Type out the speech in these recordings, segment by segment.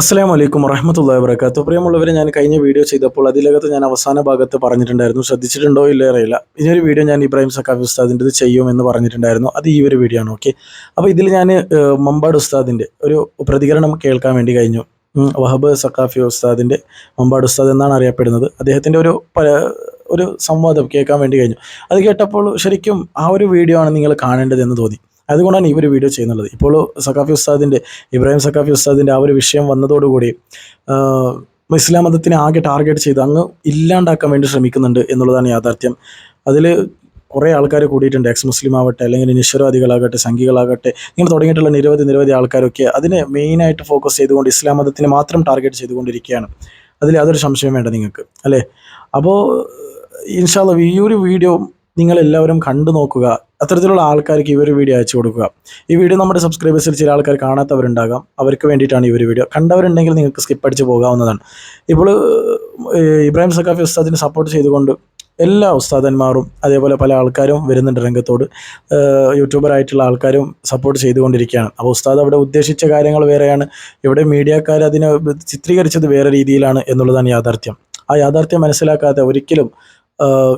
അസ്സാം വലൈക്കും വറഹമത്തല്ലാ വബർക്കാത്തു പ്രിയമുള്ളവരെ ഞാൻ കഴിഞ്ഞ വീഡിയോ ചെയ്തപ്പോൾ അതിലകത്ത് ഞാൻ അവസാന ഭാഗത്ത് പറഞ്ഞിട്ടുണ്ടായിരുന്നു. ശ്രദ്ധിച്ചിട്ടുണ്ടോ ഇല്ല അറിയില്ല. ഇനിയൊരു വീഡിയോ ഞാൻ ഇബ്രാഹിം സക്കാഫി ഉസ്താദിന്റെ ഇത് ചെയ്യുമെന്ന് പറഞ്ഞിട്ടുണ്ടായിരുന്നു. അത് ഈ ഒരു വീഡിയോ ആണ് ഓക്കെ അപ്പോൾ ഇതിൽ ഞാൻ മമ്പാട് ഉസ്താദിന്റെ ഒരു പ്രതികരണം കേൾക്കാൻ വേണ്ടി കഴിഞ്ഞു. വഹബ് സക്കാഫി ഉസ്താദിന്റെ മമ്പാട് ഉസ്താദ് എന്നാണ് അറിയപ്പെടുന്നത്. അദ്ദേഹത്തിന്റെ ഒരു ഒരു സംവാദം കേൾക്കാൻ വേണ്ടി കഴിഞ്ഞു. അത് കേട്ടപ്പോൾ ശരിക്കും ആ ഒരു വീഡിയോ ആണ് നിങ്ങൾ കാണേണ്ടതെന്ന് തോന്നി. അതുകൊണ്ടാണ് ഈ ഒരു വീഡിയോ ചെയ്യുന്നത് ഇപ്പോൾ സക്കാഫി ഉസ്താദിന്റെ ഇബ്രാഹിം സക്കാഫി ഉസ്താദിന്റെ ആ ഒരു വിഷയം വന്നതോടുകൂടി ഇസ്ലാം മതത്തിനെ ആകെ ടാർഗറ്റ് ചെയ്ത് അങ്ങ് ഇല്ലാണ്ടാക്കാൻ വേണ്ടി ശ്രമിക്കുന്നുണ്ട് എന്നുള്ളതാണ് യാഥാർത്ഥ്യം. അതിൽ കുറേ ആൾക്കാർ കൂടിയിട്ടുണ്ട്. എക്സ് മുസ്ലിം ആവട്ടെ അല്ലെങ്കിൽ നിശ്വരവാദികളാകട്ടെ സംഘികളാകട്ടെ ഇങ്ങനെ തുടങ്ങിയിട്ടുള്ള നിരവധി നിരവധി ആൾക്കാരൊക്കെ അതിനെ മെയിനായിട്ട് ഫോക്കസ് ചെയ്തുകൊണ്ട് ഇസ്ലാം മതത്തിനെ മാത്രം ടാർഗറ്റ് ചെയ്തുകൊണ്ടിരിക്കുകയാണ്. അതിൽ യാതൊരു സംശയം വേണ്ട നിങ്ങൾക്ക് അല്ലേ? അപ്പോൾ ഇൻഷാല്ല ഈ ഒരു വീഡിയോ നിങ്ങൾ എല്ലാവരും കണ്ടു നോക്കുക. അത്തരത്തിലുള്ള ആൾക്കാർക്ക് ഈ ഒരു വീഡിയോ അയച്ചു കൊടുക്കുക. ഈ വീഡിയോ നമ്മുടെ സബ്സ്ക്രൈബേഴ്സിൽ ചില ആൾക്കാർ കാണാത്തവരുണ്ടാകാം. അവർക്ക് വേണ്ടിയിട്ടാണ് ഈ ഒരു വീഡിയോ. കണ്ടവരുണ്ടെങ്കിൽ നിങ്ങൾക്ക് സ്കിപ്പ് അടിച്ച് പോകാവുന്നതാണ്. ഇപ്പോൾ ഇബ്രാഹിം സഖാഫി ഉസ്താദിനെ സപ്പോർട്ട് ചെയ്തുകൊണ്ട് എല്ലാ ഉസ്താദന്മാരും അതേപോലെ പല ആൾക്കാരും വരുന്നുണ്ട് രംഗത്തോട്. യൂട്യൂബറായിട്ടുള്ള ആൾക്കാരും സപ്പോർട്ട് ചെയ്തുകൊണ്ടിരിക്കുകയാണ്. അപ്പോൾ ഉസ്താദ് അവിടെ ഉദ്ദേശിച്ച കാര്യങ്ങൾ വേറെയാണ്. ഇവിടെ മീഡിയക്കാർ അതിനെ ചിത്രീകരിച്ചത് വേറെ രീതിയിലാണ് എന്നുള്ളതാണ് യാഥാർത്ഥ്യം. ആ യാഥാർത്ഥ്യം മനസ്സിലാക്കാതെ ഒരിക്കലും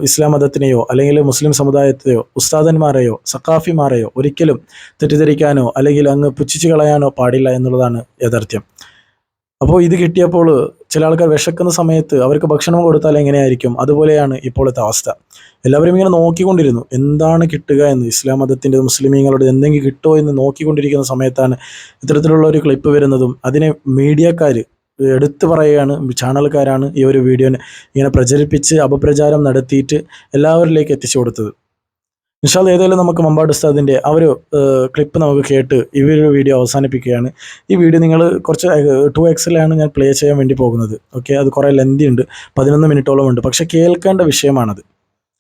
ഇസ്ലാം മതത്തിനെയോ അല്ലെങ്കിൽ മുസ്ലിം സമുദായത്തെയോ ഉസ്താദന്മാരെയോ സക്കാഫിമാരെയോ ഒരിക്കലും തെറ്റിദ്ധരിക്കാനോ അല്ലെങ്കിൽ അങ്ങ് പുച്ഛിച്ചു കളയാനോ പാടില്ല എന്നുള്ളതാണ് യാഥാർത്ഥ്യം. അപ്പോൾ ഇത് കിട്ടിയപ്പോൾ ചില ആൾക്കാർ വിശക്കുന്ന സമയത്ത് അവർക്ക് ഭക്ഷണം കൊടുത്താൽ എങ്ങനെയായിരിക്കും? അതുപോലെയാണ് ഇപ്പോഴത്തെ അവസ്ഥ. എല്ലാവരും ഇങ്ങനെ നോക്കിക്കൊണ്ടിരുന്നു. എന്താണ് കിട്ടുക എന്ന്? ഇസ്ലാം മതത്തിന്റെ മുസ്ലിമീങ്ങളോട് എന്തെങ്കിലും കിട്ടുമോ എന്ന് നോക്കിക്കൊണ്ടിരിക്കുന്ന സമയത്താണ് ഇത്തരത്തിലുള്ള ഒരു ക്ലിപ്പ് വരുന്നതും അതിനെ മീഡിയക്കാർ എടുത്തു പറയുകയാണ്. ചാനൽക്കാരാണ് ഈ ഒരു വീഡിയോനെ ഇങ്ങനെ പ്രചരിപ്പിച്ച് അപപ്രചാരം നടത്തിയിട്ട് എല്ലാവരിലേക്ക് എത്തിച്ചു കൊടുത്തത്. നിഷാദ് ഏതായാലും നമുക്ക് മമ്പാട് ഉസ്താദിന്റെ ആ ഒരു ക്ലിപ്പ് നമുക്ക് കേട്ട് ഈ ഒരു വീഡിയോ അവസാനിപ്പിക്കുകയാണ്. ഈ വീഡിയോ നിങ്ങൾ കുറച്ച് ടു എക്സിലാണ് ഞാൻ പ്ലേ ചെയ്യാൻ വേണ്ടി പോകുന്നത്. ഓക്കെ അത് കുറേ ലെന്തി ഉണ്ട്. പതിനൊന്ന് മിനിറ്റോളം ഉണ്ട്. പക്ഷേ കേൾക്കേണ്ട വിഷയമാണത്.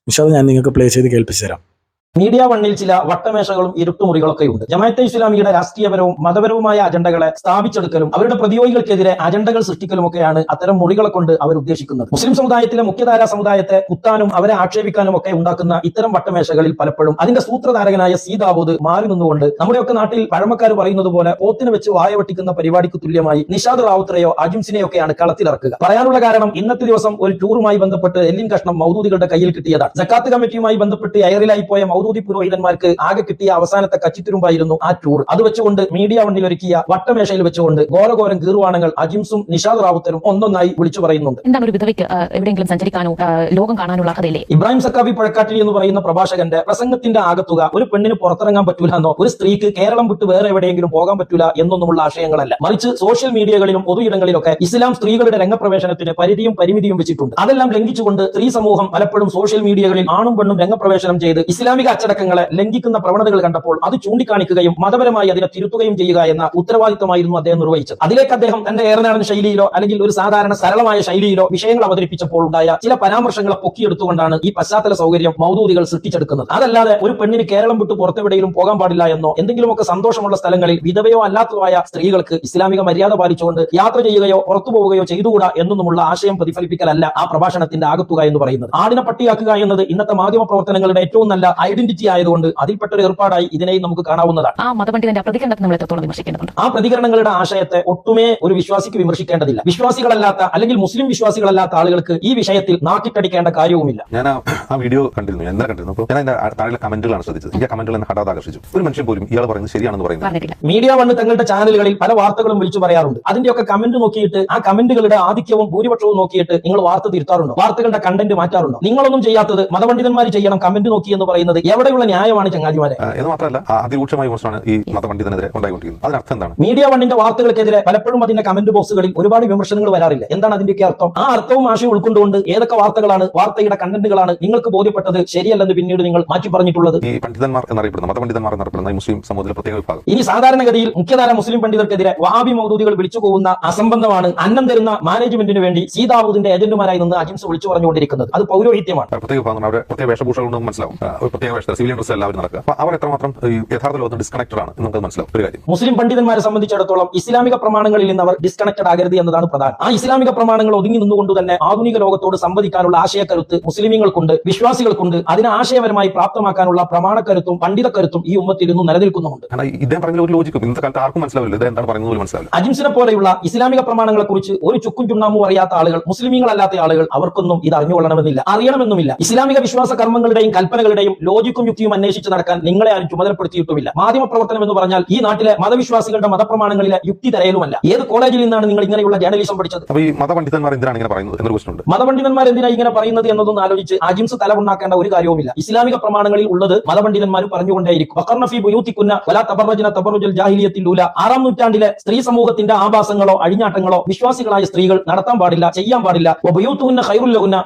നിഷാദ് ഞാൻ നിങ്ങൾക്ക് പ്ലേ ചെയ്ത് കേൾപ്പിച്ചു തരാം മീഡിയ വണ്ണിൽ ചില വട്ടമേശകളും ഇരുട്ടുമുറികളൊക്കെ ഉണ്ട്. ജമാഅത്തെ ഇസ്ലാമിയുടെ രാഷ്ട്രീയപരവും മതപരവുമായ അജണ്ടകളെ സ്ഥാപിച്ചെടുക്കലും അവരുടെ പ്രതിയോഗികൾക്കെതിരെ അജണ്ടകൾ സൃഷ്ടിക്കലും ഒക്കെയാണ് അത്തരം മുറികളെ കൊണ്ട് അവർ ഉദ്ദേശിക്കുന്നത്. മുസ്ലിം സമുദായത്തിലെ മുഖ്യധാരാ സമുദായത്തെ കുത്താനും അവരെ ആക്ഷേപിക്കാനും ഒക്കെ ഉണ്ടാക്കുന്ന ഇത്തരം വട്ടമേശകളിൽ പലപ്പോഴും അതിന്റെ സൂത്രധാരകനായ സീതാബോധ് മാറി നിന്നുകൊണ്ട് നമ്മുടെയൊക്കെ നാട്ടിൽ പഴമക്കാർ പറയുന്നത് പോലെ പോത്തിന് വെച്ച് വായ വെട്ടിക്കുന്ന പരിപാടിക്ക് തുല്യമായി നിഷാദ് റാവുത്തറയോ അജിംസിനെയൊക്കെയാണ് കളത്തിലിറക്കുക. പറയാനുള്ള കാരണം ഇന്നത്തെ ദിവസം ഒരു ടൂറുമായി ബന്ധപ്പെട്ട് എല്ലിൻ കഷ്ണം മൗദൂദികളുടെ കയ്യിൽ കിട്ടിയതാണ്. ജക്കാത്ത് കമ്മിറ്റിയുമായി ബന്ധപ്പെട്ട് എയറിലായി പോയ മൗദൂദി പുരോഹിതന്മാർക്ക് ആകെ കിട്ടിയ അവസാനത്തെ കച്ചിത്തുരുമ്പായിരുന്നു ആ ടൂർ. അത് വെച്ചുകൊണ്ട് മീഡിയ വണ്ണിൽ ഒരുക്കിയ വട്ടമേശയിൽ വെച്ചുകൊണ്ട് ഘോരഘോരം കീറുവാണങ്ങൾ അജിംസും നിഷാദ് റാവുത്തരും ഒന്നൊന്നായി വിളിച്ചു പറയുന്നുണ്ട്. എന്താണ് ഒരു വിധവയ്ക്ക് എവിടെയെങ്കിലും സഞ്ചരിക്കാനോ ലോകം കാണാനുള്ള അർഹതയില്ലേ ഇബ്രാഹിം സക്കാഫി പഴക്കാട്ടിൽ എന്ന് പറയുന്ന പ്രഭാഷകന്റെ പ്രസംഗത്തിന്റെ ആകത്തുക ഒരു പെണ്ണിന് പുറത്തിറങ്ങാൻ പറ്റൂല എന്നോ ഒരു സ്ത്രീക്ക് കേരളം വിട്ട് വേറെ എവിടെയെങ്കിലും പോകാൻ പറ്റൂല എന്നൊന്നുമുള്ള ആശയങ്ങളല്ല. മറിച്ച് സോഷ്യൽ മീഡിയകളിലും പൊതു ഇടങ്ങളിലൊക്കെ ഇസ്ലാം സ്ത്രീകളുടെ രംഗപ്രവേശനത്തിന് പരിധിയും പരിമിതിയും വെച്ചിട്ടുണ്ട്. അതെല്ലാം ലംഘിച്ചുകൊണ്ട് സ്ത്രീ സമൂഹം പലപ്പോഴും സോഷ്യൽ മീഡിയകളിൽ ആണും പെണ്ണും രംഗപ്രവേശനം ചെയ്ത് ഇസ്ലാമിക അച്ചടക്കങ്ങളെ ലംഘിക്കുന്ന പ്രവണതകൾ കണ്ടപ്പോൾ അത് ചൂണ്ടിക്കാണിക്കുകയും മതപരമായി അതിനെ തിരുത്തുകയും ചെയ്യുക എന്ന ഉത്തരവാദിത്തമായിരുന്നു അദ്ദേഹം നിർവഹിച്ചത്. അതിലേക്ക് അദ്ദേഹം തന്റെ ഏറനാടൻ ശൈലിയിലോ അല്ലെങ്കിൽ ഒരു സാധാരണ സരളമായ ശൈലിയിലോ വിഷയങ്ങൾ അവതരിപ്പിച്ചപ്പോൾ ഉണ്ടായ ചില പരാമർശങ്ങളെ പൊക്കിയെടുത്തുകൊണ്ടാണ് ഈ പശ്ചാത്തല സൗകര്യം മൗദൂദികൾ സൃഷ്ടിച്ചെടുക്കുന്നത്. അതല്ലാതെ ഒരു പെണ്ണിന് കേരളം വിട്ട് പുറത്തെവിടെയും പോകാൻ പാടില്ല എന്നോ എന്തെങ്കിലുമൊക്കെ സന്തോഷമുള്ള സ്ഥലങ്ങളിൽ വിധവയോ അല്ലാത്തതുമായ സ്ത്രീകൾക്ക് ഇസ്ലാമിക മര്യാദ പാലിച്ചുകൊണ്ട് യാത്ര ചെയ്യുകയോ പുറത്തു പോവുകയോ ചെയ്തുകൂടാ എന്നൊന്നുമുള്ള ആശയം പ്രതിഫലിപ്പിക്കലല്ല ആ പ്രഭാഷണത്തിന്റെ ആകത്തുക എന്ന് പറയുന്നത്. ആടിനെ പട്ടിയാക്കുക എന്നത് ഇന്നത്തെ മാധ്യമ പ്രവർത്തനങ്ങളുടെ ഏറ്റവും നല്ല ഐഡന്റിറ്റി ആയതുകൊണ്ട് അതിൽപ്പെട്ട ഒരു ഏർപ്പാടായി ഇതിനെയും നമുക്ക് കാണാവുന്നതാണ്. ആ മതപണ്ഡിതന്റെ പ്രതികരണത്തെ നമ്മൾ എത്രത്തോളം വിമർശിക്കേണ്ടതുണ്ട്? ആ പ്രതികരണങ്ങളുടെ ആശയത്തെ ഒട്ടുമേ ഒരു വിശ്വാസിക്ക് വിമർശിക്കേണ്ടതില്ല. വിശ്വാസികളല്ലാത്ത അല്ലെങ്കിൽ മുസ്ലിം വിശ്വാസികളല്ലാത്ത ആളുകൾക്ക് ഈ വിഷയത്തിൽ നാക്കിട്ടടിക്കേണ്ട കാര്യവുമില്ല. ഞാൻ ആ വീഡിയോ കണ്ടിരുന്നു എന്താ കണ്ടിരുന്നു? അപ്പോൾ ഞാൻ അതിന്റെ താഴെ കമന്റുകളാണ് ശ്രദ്ധിച്ചത്. എനിക്ക് ആ കമന്റുകൾ എന്നെ ഹഠാത് ആകർഷിച്ചു. ഒരു മനുഷ്യൻ പോലും ഇയാൾ പറയുന്നത് ശരിയാണെന്ന് പറയുന്നത് മീഡിയ വണ്ണ് തങ്ങളുടെ ചാനലുകളിൽ പല വാർത്തകളും വിളിച്ചു പറയാറുണ്ട്. അതിന്റെയൊക്കെ കമന്റ് നോക്കിയിട്ട് ആ കമന്റുകളുടെ ആധിക്യവും ഭൂരിപക്ഷവും നോക്കിയിട്ട് നിങ്ങൾ വാർത്ത തിരുത്താറുണ്ടോ? വാർത്തകളുടെ കണ്ടന്റ് മാറ്റാറുണ്ടോ? നിങ്ങളൊന്നും ചെയ്യാത്തത് മതപണ്ഡിതന്മാർ ചെയ്യണം കമന്റ് നോക്കി എന്ന് പറയുന്നത് എവിടെയുള്ള ന്യായമാണ് ചങ്ങാതിമാരെ? എന്ന് മാത്രമല്ല അതിരൂക്ഷമായ വിമർശനമാണ് ഈ മതപണ്ഡിതനെതിരെ ഉണ്ടായിക്കൊണ്ടിരിക്കുന്നത്. അതിനർത്ഥം എന്താണ് മീഡിയ വണ്ണിന്റെ വാർത്തകൾക്കെതിരെ പലപ്പോഴും അതിന്റെ കമന്റ് ബോക്സുകളിൽ ഒരുപാട് വിമർശനങ്ങൾ വരാറില്ല. എന്താണ് അതിന്റെയൊക്കെ അർത്ഥം? ആ അർത്ഥവും ആശയം ഉൾക്കൊണ്ടുകൊണ്ട് ഏതൊക്കെ വാർത്തകളാണ് വാർത്തയുടെ കണ്ടന്റുകളാണ് നിങ്ങൾക്ക് ബോധ്യപ്പെട്ടത് ശരിയല്ലെന്ന് പിന്നീട് നിങ്ങൾ മാറ്റി പറഞ്ഞിട്ടുള്ളത്? ഈ പണ്ഡിതന്മാർ എന്നറിയപ്പെടുന്ന മതപണ്ഡിതന്മാർ എന്നറിയപ്പെടുന്ന ഈ മുസ്ലിം സമൂഹത്തിലെ പ്രത്യേക വിഭാഗം. ഇനി സാധാരണഗതിയിൽ മുഖ്യധാര മുസ്ലിം പണ്ഡിതർക്കെതിരെ വഹാബി മൗദൂദികൾ വിളിച്ചു പോകുന്ന അസംബന്ധമാണ് അന്നം തരുന്ന മാനേജ്മെന്റിന് വേണ്ടി സീതാബൂദിന്റെ ഏജന്റുമാരായി നിന്ന് അജിംസ് വിളിച്ചു പറഞ്ഞുകൊണ്ടിരിക്കുന്നത്. അത് പൗരോഹിത്യമാണ്. പ്രത്യേക വിഭാഗം അവരുടെ പ്രത്യേക വേഷഭൂഷകൾ മനസ്സിലാവും. ഒരു പ്രത്യേക അന്താരാഷ്ട്ര സിവിലിയൻ ഡ്രസ് എല്ലാവരും നടക്കുക. അപ്പൊ അവർ എത്രമാത്രം യഥാർത്ഥ ലോകത്ത് ഡിസ്കണക്റ്റഡ് ആണ് നമുക്ക് മനസ്സിലാവും. ഒരു കാര്യം. മുസ്ലിം പണ്ഡിതന്മാരെ സംബന്ധിച്ചിടത്തോളം ഇസ്ലാമിക പ്രമാണങ്ങളിൽ നിന്ന് അവർ ഡിസ്കണക്റ്റഡ് ആകരുത് എന്നതാണ് പ്രധാനം. ആ ഇസ്ലാമിക പ്രമാണങ്ങൾ ഒതുങ്ങി നിന്നുകൊണ്ട് തന്നെ ആധുനിക ലോകത്തോട് സംവദിക്കാനുള്ള ആശയക്കരുത്ത് മുസ്ലിമീങ്ങൾക്കുണ്ട് വിശ്വാസികൾക്കുണ്ട്. അതിനെ ആശയപരമായി പ്രാപ്തമാക്കാനുള്ള പ്രമാണക്കരുത്തും പണ്ഡിതക്കരുത്തും ഈ ഉമ്മത്തിൽ നിന്നും നിലനിൽക്കുന്നുമുണ്ട്. ഈ ഇദ്ദേഹം പറഞ്ഞ ഒരു ലോജിക്കും ഇന്നത്തെ കാലത്ത് ആർക്കും മനസ്സിലാവില്ല. ഇത് എന്താണ് പറയുന്നത് മനസ്സിലാവില്ല. അജിംസിനെ പോലെയുള്ള ഇസ്ലാമിക പ്രമാണങ്ങളെ കുറിച്ച് ഒരു ചുക്കും ചുണ്ണാമും അറിയാത്ത ആളുകൾ മുസ്ലിമീങ്ങളല്ലാത്ത ആളുകൾ അവർക്കൊന്നും ഇത് അറിഞ്ഞുകൊള്ളണമെന്നില്ല അറിയണമെന്നുമില്ല. ഇസ്ലാമിക വിശ്വാസ കർമ്മങ്ങളുടെയും കൽപ്പനകളുടെയും ലോജിക്കും യുക്തിയും അന്വേഷിച്ച് നടക്കാൻ നിങ്ങളെ ആരും ചുമതലപ്പെടുത്തിയിട്ടുമില്ല. മാധ്യമ പ്രവർത്തനം എന്ന് പറഞ്ഞാൽ ഈ നാട്ടിലെ മതവിശ്വാസികളുടെ മതപ്രമാണങ്ങളിലെ യുക്തി തരയലുമല്ല. ഏത് കോളേജിൽ നിന്നാണ് നിങ്ങൾ ഇങ്ങനെയുള്ള ജേർണലിസം പഠിച്ചത്? മതപണ്ഡിതന്മാർ എന്തിനാണ് ഇങ്ങനെ പറയുന്നത് എന്നൊരു മതപണ്ഡിതന്മാർ എന്തിനാ ഇങ്ങനെ പറയുന്നത് എന്നതൊന്നും ആലോചിച്ച് അജിംസ് തലമുണ്ടാക്കേണ്ട ഒരു കാര്യവുമില്ല. ഇസ്ലാമിക പ്രമാണങ്ങളിൽ ഉള്ളത് മതപണ്ഡിതന്മാർ പറഞ്ഞുകൊണ്ടേയിരിക്കും. വഖർന ഫീ ബുയൂത്തിക്കുന്ന വലാ തബറജന തബറുജൽ ജാഹിലിയത്തിൽ ലൂല ആറാം നൂറ്റാണ്ടിലെ സ്ത്രീ സമൂഹത്തിന്റെ ആഭാസങ്ങളോ അഴിഞ്ഞാട്ടങ്ങളോ വിശ്വാസികളായ സ്ത്രീകൾ നടത്താൻ പാടില്ല ചെയ്യാൻ പാടില്ല.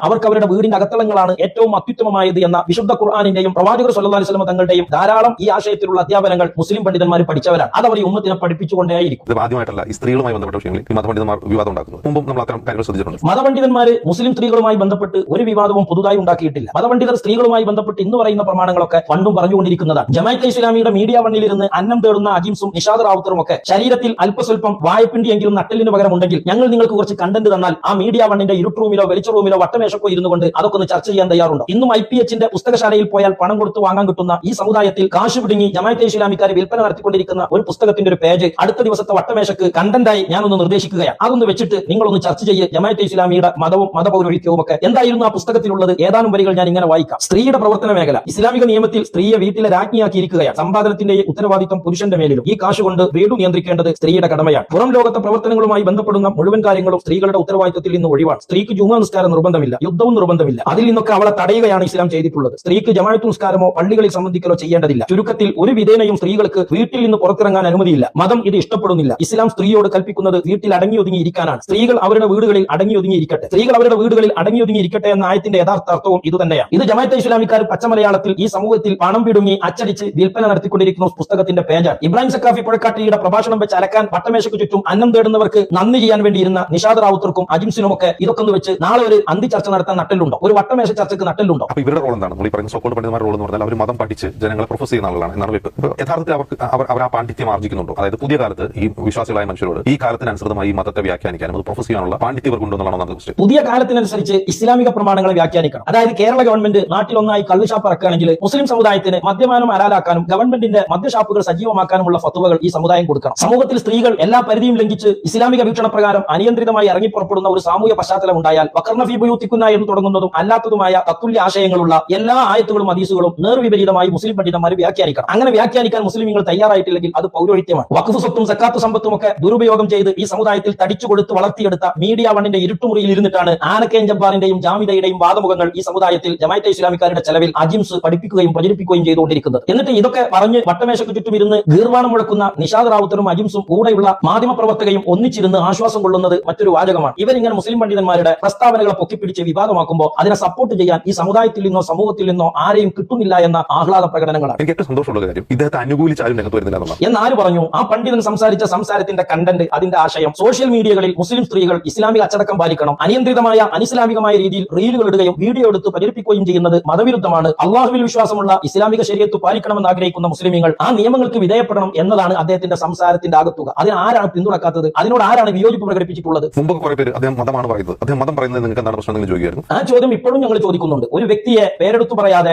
അവർക്ക് അവരുടെ വീടിന്റെ അകത്തളങ്ങളാണ് ഏറ്റവും അത്യുത്തമമായത് എന്ന വിശുദ്ധ ഖുർആാനിന്റെയും പ്രവാചകർ സല്ലല്ലാഹു അലൈഹി വസല്ലം തങ്ങളുടെയും ധാരാളം ഈ ആശയത്തിലുള്ള അധ്യാപനങ്ങൾ മുസ്ലിം പണ്ഡിതന്മാർ പഠിച്ചവരാണ്. അത് അവർ ഈ ഉമ്മത്തിനെ പഠിപ്പിച്ചുകൊണ്ടേയിരിക്കും. ഇത് ആദ്യമായിട്ടല്ല ഈ സ്ത്രീകളുമായി ബന്ധപ്പെട്ട വിഷയങ്ങളിൽ മതപണ്ഡിതന്മാർ വിവാദം ഉണ്ടാക്കുന്നത് മുമ്പും നമ്മൾ അത്തരം കാര്യങ്ങൾ ശ്രദ്ധിച്ചിട്ടുണ്ട്. മതപണ്ഡിതന്മാർ മുസ്ലിം സ്ത്രീകളുമായി ബന്ധപ്പെട്ട് ഒരു വിവാദവും പുതുതായി ഉണ്ടാക്കിയിട്ടില്ല. മതപണ്ഡിതർ സ്ത്രീകളുമായി ബന്ധപ്പെട്ട് ഇന്ന് പറയുന്ന പ്രമാണങ്ങളൊക്കെ പണ്ടും പറഞ്ഞുകൊണ്ടിരിക്കുന്നതാണ്. ജമാഅത്തെ ഇസ്ലാമിയുടെ മീഡിയ വണ്ണിലിരുന്ന് അന്നം തേടുന്ന അജിംസും നിഷാദ് റാവുത്തറും ഒക്കെ ശരീരത്തിൽ അല്പസ്വല്പം വായ്പിണ്ടിയെങ്കിലും നട്ടലിന് പകരം ഉണ്ടെങ്കിൽ ഞങ്ങൾ നിങ്ങൾക്ക് കുറച്ച് കണ്ടന്റ് തന്നാൽ ആ മീഡിയ വണ്ണിന്റെ ഇരുട്ട് റൂമിലോ വെളിച്ച റൂമിലോ വട്ടമേശക്കോ ഇരുന്നു കൊണ്ട് അതൊക്കെ ഒന്ന് ചർച്ച ചെയ്യാൻ തയ്യാറുണ്ടോ. ഇന്നും ഐ പി എച്ചിന്റെ പുസ്തകശാലയിൽ പോയാൽ പണം കൊടുത്ത് വാങ്ങാൻ കിട്ടുന്ന ഈ സമുദായത്തിൽ കാശ് പിടുങ്ങി ജമാഅത്തെ ഇസ്ലാമിക്കാർ വിൽപ്പന നടത്തിക്കൊണ്ടിരിക്കുന്ന ഒരു പുസ്തകത്തിന്റെ ഒരു പേജ് അടുത്ത ദിവസത്തെ വട്ടമേശക്ക് കണ്ടന്റായി ഞാനൊന്ന് നിർദ്ദേശിക്കുകയാണ്. അതൊന്ന് വെച്ചിട്ട് നിങ്ങളൊന്ന് ചർച്ച ചെയ്യ് ജമാഅത്തെ ഇസ്ലാമിയുടെ മതവും മതപൗരോഹിത്യവും ഒക്കെ. എന്തായിരുന്നു ആ പുസ്തകത്തിലുള്ളത്? ഏതാനും വരികൾ ഞാൻ ഇങ്ങനെ വായിക്കാം. സ്ത്രീയുടെ പ്രവർത്തന മേഖല. ഇസ്ലാമിക നിയമത്തിൽ സ്ത്രീയെ വീട്ടിലെ രാജ്ഞിയാക്കിയിരിക്കുകയാണ്. സമ്പാദനത്തിന്റെ ഉത്തരവാദിത്വം പുരുഷന്റെ മേലിലും ഈ കാശ് കൊണ്ട് വീട് നിയന്ത്രിക്കേണ്ടത് സ്ത്രീയുടെ കടമയാണ്. പുറം ലോകത്തെ പ്രവർത്തനങ്ങളുമായി ബന്ധപ്പെടുന്ന മുഴുവൻ കാര്യങ്ങളും സ്ത്രീകളുടെ ഉത്തരവാദിത്വത്തിൽ നിന്ന് ഒഴിവാണ്. സ്ത്രീക്ക് ജുമാ നിസ്കാരം നിർബന്ധമില്ല യുദ്ധവും നിർബന്ധമില്ല. അതിൽ നിന്നൊക്കെ അവളെ തടയുകയാണ് ഇസ്ലാം ചെയ്തിട്ടുള്ളത്. സ്ത്രീക്ക് ജമാഅത്ത് നിസ്കാരമോ പള്ളികളിൽ സംബന്ധിക്കലോ ചെയ്യേണ്ടതില്ല. ചുരുക്കത്തിൽ ഒരു വിധേനയും സ്ത്രീകൾക്ക് വീട്ടിൽ നിന്ന് പുറത്തിറങ്ങാൻ അനുമതിയില്ല. മതം ഇത് ഇഷ്ടപ്പെടുന്നില്ല. ഇസ്ലാം സ്ത്രീയോട് കൽപ്പിക്കുന്നത് വീട്ടിൽ അടങ്ങി ഒതുങ്ങി ഇരിക്കാനാണ് സ്ത്രീകൾ അവരുടെ വീടുകളിൽ അടങ്ങി ഒതുങ്ങി ഇരിക്കട്ടെ സ്ത്രീകൾ അവരുടെ വീടുകളിൽ അടങ്ങി ഒതുങ്ങി ഇരിക്കട്ടെ എന്ന ആയത്തിന്റെ യഥാർത്ഥ അർത്ഥവും ഇത് തന്നെയാണ് ഇത് ജമാഅത്തെ ഇസ്ലാമിക്കാർ പച്ചമലയാളത്തിൽ ഈ സമൂഹത്തിൽ പണം പിടുങ്ങി അച്ചടിച്ച് വിൽപ്പന നടത്തിക്കൊണ്ടിരിക്കുന്ന പുസ്തകത്തിന്റെ പേജാണ്. ഇബ്രാഹിം സക്കാഫി പുഴക്കാട്ടിയുടെ പ്രഭാഷണം വെച്ച് അലക്കാൻ പട്ടമേശയ്ക്ക് ചുറ്റും അന്നം തേടുന്നവർക്ക് നന്ദി ചെയ്യാൻ വേണ്ടിയിരുന്ന നിഷാദ് റാവുത്തർക്കും അജിംസിനും ഒക്കെ ഇതൊക്കെ വെച്ച് നാളെ ഒരു അന്തി ചർച്ച നടത്താൻ നട്ടലുണ്ടോ ഒരു വട്ടമേശ ചർച്ചക്ക് നട്ടലുണ്ടോ ഇവരുടെ റോൾ എന്താണ്? നമ്മൾ ഈ പറയുന്ന സോക്കോൾ പണ്ഡിതന്മാരുടെ റോൾ എന്ന് പറഞ്ഞാൽ അവർ മതം പഠിച്ച് ജനങ്ങളെ പ്രൊഫസ് ചെയ്യുന്ന ആളുകളാണ് എന്നാണ് വെപ്പ്. യഥാർത്ഥത്തിൽ അവർക്ക് അവർ അവർ ആ പാണ്ഡിത്യം ആർജിക്കുന്നുണ്ടോ അതായത് പുതിയ കാലത്ത് ഈ വിശ്വാസികളായ മനുഷ്യരോട് ഈ കാലത്തിനനുസൃതമായി ഈ മതത്തെ വ്യാഖ്യാനിക്കാനും അത് പ്രൊഫസ് ചെയ്യാനുള്ള പാണ്ഡിത്യം ഇവർക്കുണ്ടോ എന്നുള്ളതാണ് ക്വസ്റ്റ്യൻ പുതിയ കാലത്തിനനുസരിച്ച് ഇസ്ലാമിക പ്രമാണങ്ങളെ വ്യാഖ്യാനിക്കണം. അതായത് കേരള ഗവൺമെന്റ് നാട്ടിലൊന്നായി കള്ളുഷാപ്പ് ഇറക്കുകയാണെങ്കിൽ മുസ്ലിം സമുദായത്തിന് മദ്യപാനം ഹലാലാക്കാനും ഗവൺമെന്റിന്റെ മദ്യഷാപ്പുകൾ സജീവമാക്കാനുമുള്ള ഫത്തുവകൾ ഈ സമുദായം കൊടുക്കണം. സമൂഹത്തിൽ സ്ത്രീകൾ എല്ലാ പരിധിയും ലംഘിച്ച് ഇസ്ലാമിക വീക്ഷണ പ്രകാരം അനിയന്ത്രിതമായി ഇറങ്ങി പുറപ്പെടുന്ന ഒരു സാമൂഹ്യ പശ്ചാത്തലം ഉണ്ടായാൽ വക്കർണഫീബയുത്തിക്കുന്ന എന്ന് തുടങ്ങുന്നതും അല്ലാത്തതുമായ തത്തുല്യ ആശയങ്ങളുള്ള എല്ലാ ആയത്തുകളും ഹദീസുകളും നേർവിപരീതമായി മുസ്ലിം പണ്ഡിതന്മാർ വ്യാഖ്യാനിക്കണം. അങ്ങനെ വ്യാഖ്യാനിക്കാൻ മുസ്ലിങ്ങൾ തയ്യാറായിട്ടില്ലെങ്കിൽ അത് പൗരോഹിത്യമാണ്. വഖഫ് സ്വത്തും സക്കാത്ത് സമ്പത്തും ഒക്കെ ദുരുപയോഗം ചെയ്ത് ഈ സമുദായത്തിൽ തടിച്ചു കൊടുത്ത് വളർത്തിയെടുത്ത മീഡിയ വണ്ണിന്റെ ഇരുട്ടുമുറിയിൽ ഇരുന്നിട്ടാണ് ആനക്കേൻ ജബ്ബാറിന്റെയും ജാമിതയുടെയും വാദമുഖങ്ങൾ ഈ സമുദായത്തിൽ ജമാഅത്തെ ഇസ്ലാമിക്കാരുടെ ചെലവിൽ അജിംസ് പഠിപ്പിക്കുകയും പ്രചരിപ്പിക്കുകയും ചെയ്തുകൊണ്ടിരിക്കുന്നത്. എന്നിട്ട് ഇതൊക്കെ പറഞ്ഞ് വട്ടമേശക്ക് ചുറ്റും ഇരുന്ന് ഗീർവാണം മുഴക്കുന്ന നിഷാദ് റാവുത്തനും അജിംസും കൂടെയുള്ള മാധ്യമ പ്രവർത്തകയും ഒന്നിച്ചിരുന്ന് ആശ്വാസം കൊള്ളുന്നത് മറ്റൊരു വാചകമാണ്. ഇവരിങ്ങനെ മുസ്ലിം പണ്ഡിതന്മാരുടെ പ്രസ്താവനകളെ പൊക്കിപ്പിടിച്ച് വിവാദമാക്കുമ്പോൾ അതിനെ സപ്പോർട്ട് ചെയ്യാൻ ഈ സമുദായത്തിൽ നിന്നോ സമൂഹത്തിൽ നിന്നോ ആരെയും കിട്ടുന്നില്ല എന്ന ആഹ്ലാദ പ്രകടനങ്ങളാണ്. എനിക്ക് ഏറ്റവും സന്തോഷമുള്ള കാര്യം ഇദ്ദേഹത്തെ അനുകൂലിച്ചാലും രംഗത്ത് വരുന്നില്ല എന്നാൽ പറഞ്ഞു? ആ പണ്ഡിതൻ സംസാരിച്ച സംസാരത്തിന്റെ കണ്ടന്റ് അതിന്റെ ആശയം സോഷ്യൽ മീഡിയകളിൽ മുസ്ലിം സ്ത്രീകൾ ഇസ്ലാമിക അച്ചടക്കം പാലിക്കണം അനിയന്ത്രിതമായ അനിസ്ലാമികമായ രീതിയിൽ റീലുകൾ ഇടുകയും വീഡിയോ എടുത്ത് പ്രചരിപ്പിക്കുകയും ചെയ്യുന്നത് മതവിരുദ്ധമാണ്. അള്ളാഹുവിൽ വിശ്വാസമുള്ള ഇസ്ലാമിക ശരീരത്ത് പാലിക്കണമെന്ന് ആഗ്രഹിക്കുന്ന മുസ്ലിമീങ്ങൾ ആ നിയമങ്ങൾക്ക് വിധേയപ്പെടണം എന്നതാണ് അദ്ദേഹത്തിന്റെ സംസാരത്തിന്റെ ആകത്തുക അതിന് ആരാണ് പിന്തുണക്കാത്തത്? അതിനോട് ആരാണ് വിയോജിപ്പ് പ്രകടിപ്പിച്ചിട്ടുള്ളത്? മുമ്പ് കുറെ പേര് അദ്ദേഹം മതമാണ് പറയുന്നത്. അദ്ദേഹം മതം പറയുന്നത് നിങ്ങൾക്ക് എന്താണ് പ്രശ്നം ആ ചോദ്യം ഇപ്പോഴും ഞങ്ങൾ ചോദിക്കുന്നുണ്ട്. ഒരു വ്യക്തിയെ പേരെടുത്തു പറയാതെ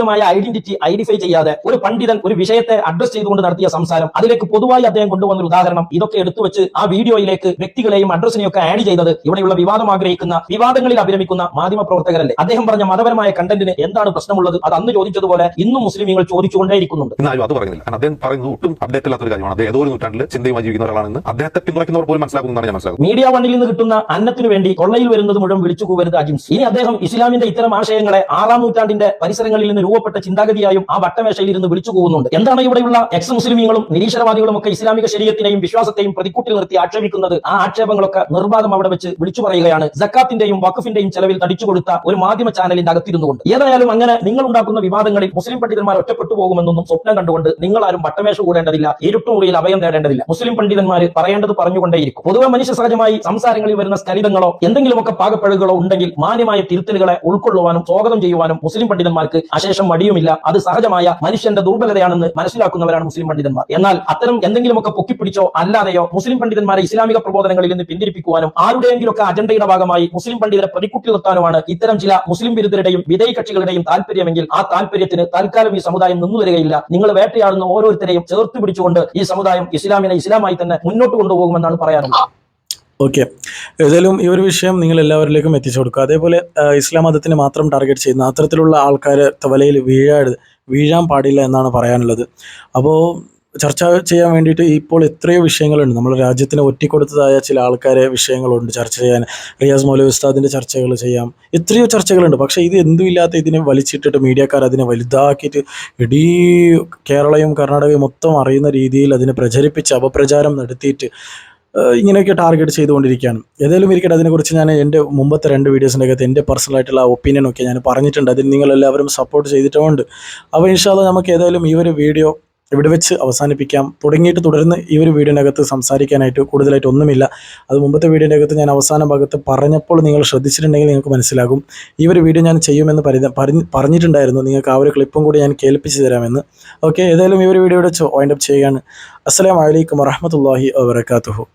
വൈയക്തികമായ ഐഡന്റിറ്റി ഐഡന്റിഫൈ ചെയ്യാതെ ഒരു പണ്ഡിതൻ ഒരു വിഷയത്തെ അഡ്രസ് ചെയ്തുകൊണ്ട് നടത്തിയ സംസാരം അതിലേക്ക് പൊതുവായി അദ്ദേഹം കൊണ്ടുവന്ന ഒരു ഉദാഹരണം. ഇതൊക്കെ എടുത്തു വെച്ച് ആ വീഡിയോയിലേക്ക് വ്യക്തികളെയും അഡ്രസ്സിനെയും ഒക്കെ ആഡ് ചെയ്തത് ഇവിടെയുള്ള വിവാദം ആഗ്രഹിക്കുന്ന വിവാദങ്ങളിൽ അഭിരമിക്കുന്ന മാധ്യമ പ്രവർത്തകരല്ലേ? അദ്ദേഹം പറഞ്ഞ മതപരമായ കണ്ടന്റിന് എന്താണ് പ്രശ്നമുള്ളത്? അത് അന്ന് ചോദിച്ചതുപോലെ ഇന്നും മുസ്ലിമീങ്ങൾ ചോദിച്ചുകൊണ്ടേയിരിക്കുന്നുണ്ട്. ഇന്ന് അത് പറയുന്നില്ല. അദ്ദേഹം പറയുന്നത് ഒട്ടും അപ്ഡേറ്റ് അല്ലാത്ത ഒരു കാര്യമാണ്. അദ്ദേഹം ഏതോ ഒരു നൂറ്റാണ്ടിൽ ചിന്തയുമായി ജീവിക്കുന്ന ഒരാളാണെന്ന് അദ്ദേഹത്തെ പിന്തുണയ്ക്കുന്നവർ പോലും മനസ്സിലാക്കുന്നതാണ് ഞാൻ മനസ്സിലാക്കുന്നത്. മീഡിയ വണ്ണിൽ നിന്ന് കിട്ടുന്ന അന്നത്തിനു വേണ്ടി കൊള്ളയിൽ വരുന്നത് മുഴുവൻ വിളിച്ചു കൂവരുത് അജിംസ്. ഇനി അദ്ദേഹം ഇസ്ലാമിന്റെ ഇത്തരം ആശയങ്ങളെ ആറാം നൂറ്റാണ്ടിന്റെ പരിസരങ്ങളിൽ നിന്ന് രൂപപ്പെട്ട ചിന്താഗതിയായും ആ വട്ടമേശയിൽ ഇരുന്ന് വിളിച്ചു പോകുന്നുണ്ട്. എന്താണ് ഇവിടെയുള്ള എക്സ് മുസ്ലിമീങ്ങളും നിരീശ്വരവാദികളും ഒക്കെ ഇസ്ലാമിക ശരീരത്തിനെയും വിശ്വാസത്തെയും പ്രതിക്കൂട്ടിൽ നിർത്തി ആക്ഷേപിക്കുന്നത്? ആ ആക്ഷേപങ്ങളൊക്കെ നിർബാധം അവിടെ വെച്ച് വിളിച്ചു പറയുകയാണ്. ജക്കാത്തിന്റെയും വഖഫിന്റെയും ചെലവിൽ തടിച്ചു കൊടുത്ത ഒരു മാധ്യമ ചാനലിന്റെ അകത്തിരുന്നുകൊണ്ട്. ഏതായാലും അങ്ങനെ നിങ്ങൾ ഉണ്ടാക്കുന്ന വിവാദങ്ങളിൽ മുസ്ലിം പണ്ഡിതന്മാർ ഒറ്റപ്പെട്ടു പോകുമെന്നൊന്നും സ്വപ്നം കണ്ടുകൊണ്ട് നിങ്ങൾ ആരും വട്ടമേശ കൂടേണ്ടതില്ല ഇരുട്ടുമുറിയിൽ അഭയം തേടേണ്ടതില്ല. മുസ്ലിം പണ്ഡിതന്മാർ പറയേണ്ടത് പറഞ്ഞുകൊണ്ടേയിരിക്കും. പൊതുവെ മനുഷ്യ സഹജമായി സംസാരങ്ങളിൽ വരുന്ന സ്കലിതങ്ങളോ എന്തെങ്കിലുമൊക്കെ പാകപ്പഴുകളോ ഉണ്ടെങ്കിൽ മാന്യമായ തിരുത്തലുകളെ ഉൾക്കൊള്ളുവാനും സ്വാഗതം ചെയ്യുവാനും മുസ്ലിം പണ്ഡിതന്മാർക്ക് അശേഷ മരണശേഷം മടിയുമില്ല. അത് സഹജമായ മനുഷ്യന്റെ ദുർബലതയാണെന്ന് മനസ്സിലാക്കുന്നവരാണ് മുസ്ലിം പണ്ഡിതന്മാർ. എന്നാൽ അത്തരം എന്തെങ്കിലുമൊക്കെ പൊക്കിപ്പിടിച്ചോ അല്ലാതെയോ മുസ്ലിം പണ്ഡിതന്മാരെ ഇസ്ലാമിക പ്രബോധനങ്ങളിൽ നിന്ന് പിന്തിരിപ്പിക്കുവാനും ആരുടെയെങ്കിലുമൊക്കെ അജണ്ടയുടെ ഭാഗമായി മുസ്ലിം പണ്ഡിതരെ പ്രതിക്കുട്ടി നിർത്താനുമാണ് ഇത്തരം ചില മുസ്ലിം വിരുദ്ധരുടെയും വിധേയ കക്ഷികളുടെയും താല്പര്യമെങ്കിൽ ആ താല്പര്യത്തിന് തൽക്കാലം ഈ സമുദായം നിന്നു വരികയില്ല നിങ്ങൾ വേട്ടയാടുന്ന ഓരോരുത്തരെയും ചേർത്ത് പിടിച്ചുകൊണ്ട് ഈ സമുദായം ഇസ്ലാമിനെ ഇസ്ലാമായി തന്നെ മുന്നോട്ട് കൊണ്ടുപോകുമെന്നാണ് പറയാനുള്ളത്. ഓക്കെ ഏതായാലും ഈ ഒരു വിഷയം നിങ്ങൾ എല്ലാവരിലേക്കും എത്തിച്ചു കൊടുക്കുക. അതേപോലെ ഇസ്ലാം മതത്തിന് മാത്രം ടാർഗറ്റ് ചെയ്യുന്ന അത്തരത്തിലുള്ള ആൾക്കാർ വലയിൽ വീഴാട് വീഴാൻ പാടില്ല എന്നാണ് പറയാനുള്ളത്. അപ്പോൾ ചർച്ച ചെയ്യാൻ വേണ്ടിയിട്ട് ഇപ്പോൾ എത്രയോ വിഷയങ്ങളുണ്ട്. നമ്മുടെ രാജ്യത്തിന് ഒറ്റിക്കൊടുത്തതായ ചില ആൾക്കാരെ വിഷയങ്ങളുണ്ട്. ചർച്ച ചെയ്യാൻ റിയാസ് മൗലവി ഉസ്താദിന്റെ ചർച്ചകൾ ചെയ്യാം. എത്രയോ ചർച്ചകളുണ്ട്. പക്ഷേ ഇത് എന്തും ഇല്ലാത്ത ഇതിനെ വലിച്ചിട്ടിട്ട് മീഡിയക്കാർ അതിനെ വലുതാക്കിയിട്ട് ഇടീ കേരളയും കർണാടകയും മൊത്തം അറിയുന്ന രീതിയിൽ അതിനെ പ്രചരിപ്പിച്ച് അപപ്രചാരം നടത്തിയിട്ട് ഇങ്ങനെയൊക്കെ ടാർഗറ്റ് ചെയ്തുകൊണ്ടിരിക്കുകയാണ്. ഏതായാലും ഇരിക്കട്ടെ അതിനെക്കുറിച്ച് ഞാൻ എന്റെ മുമ്പത്തെ രണ്ട് വീഡിയോസിന്റെ അകത്ത് എന്റെ പേഴ്സണലായിട്ടുള്ള ഒപ്പീനിയൻ ഒക്കെ ഞാൻ പറഞ്ഞിട്ടുണ്ട്. അതിൽ നിങ്ങളെല്ലാവരും സപ്പോർട്ട് ചെയ്തിട്ടുമുണ്ട് അപ്പോൾ ഇൻഷാല്ല നമുക്ക് ഏതായാലും ഈ ഒരു വീഡിയോ ഇവിടെ വെച്ച് അവസാനിപ്പിക്കാം. തുടങ്ങിയിട്ട് തുടർന്ന് ഈ ഒരു വീഡിയോന്റെ അകത്ത് സംസാരിക്കാനായിട്ട് കൂടുതലായിട്ട് ഒന്നുമില്ല. അത് മുമ്പത്തെ വീഡിയോന്റെ അകത്ത് ഞാൻ അവസാന ഭാഗത്ത് പറഞ്ഞപ്പോൾ നിങ്ങൾ ശ്രദ്ധിച്ചിട്ടുണ്ടെങ്കിൽ നിങ്ങൾക്ക് മനസ്സിലാകും. ഈ ഒരു വീഡിയോ ഞാൻ ചെയ്യുമെന്ന് പറഞ്ഞിട്ടുണ്ടായിരുന്നു. നിങ്ങൾക്ക് ആ ഒരു ക്ലിപ്പും കൂടി ഞാൻ കേൾപ്പിച്ച് തരാമെന്ന്. ഓക്കെ ഏതായാലും ഈ ഒരു വീഡിയോ ഇവിടെ വൈൻഡപ്പ് ചെയ്യുകയാണ്. അസ്സാം വലൈക്കും വറഹമത്തല്ലാഹി വബർക്കാത്തുഹു